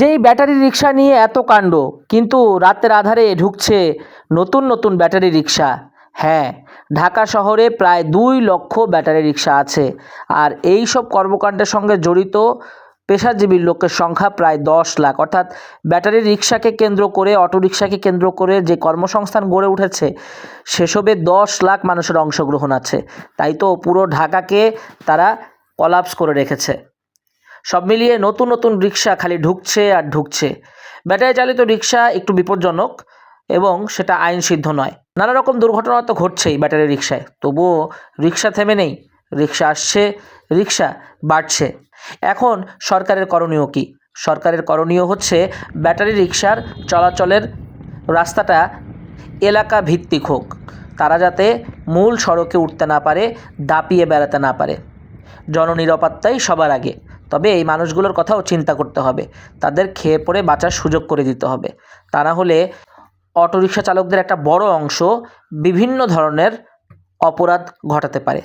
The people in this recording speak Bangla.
যেই ব্যাটারি রিক্সা নিয়ে এত কাণ্ড, কিন্তু রাতের আধারে ঢুকছে নতুন নতুন ব্যাটারি রিক্সা হ্যাঁ ঢাকা শহরে প্রায় দুই লক্ষ ব্যাটারি রিক্সা আছে, আর এই সব কর্মকাণ্ডের সঙ্গে জড়িত পেশাজীবীর লোকের সংখ্যা প্রায় দশ লাখ। অর্থাৎ ব্যাটারি রিক্সাকে কেন্দ্র করে, অটো রিক্সাকে কেন্দ্র করে যে কর্মসংস্থান গড়ে উঠেছে, সেসবে দশ লাখ মানুষের অংশগ্রহণ আছে। তাই তো পুরো ঢাকাকে তারা কলাপস করে রেখেছে। সব মিলিয়ে নতুন নতুন রিক্সা খালি ঢুকছে আর ঢুকছে। ব্যাটারি চালিত রিক্সা একটু বিপজ্জনক এবং সেটা আইন সিদ্ধ নয়। নানা রকম দুর্ঘটনা তো ঘটছেই ব্যাটারি রিক্সায়। তবুও রিক্সা থেমে নেই। রিক্সা আসছে, রিক্সা বাড়ছে। এখন সরকারের করণীয় কী? সরকারের করণীয় হচ্ছে ব্যাটারি রিক্সার চলাচলের রাস্তাটা এলাকা ভিত্তিক হোক। তারা যাতে মূল সড়কে উঠতে না পারে, দাপিয়ে বেড়াতে না পারে। জননিরাপত্তাই সবার আগে। তবে এই মানুষগুলোর কথাও চিন্তা করতে হবে। তাদের খেয়ে পড়ে বাঁচার সুযোগ করে দিতে হবে। তা না হলে অটোরিকশা চালকদের একটা বড় অংশ বিভিন্ন ধরনের অপরাধ ঘটাতে পারে।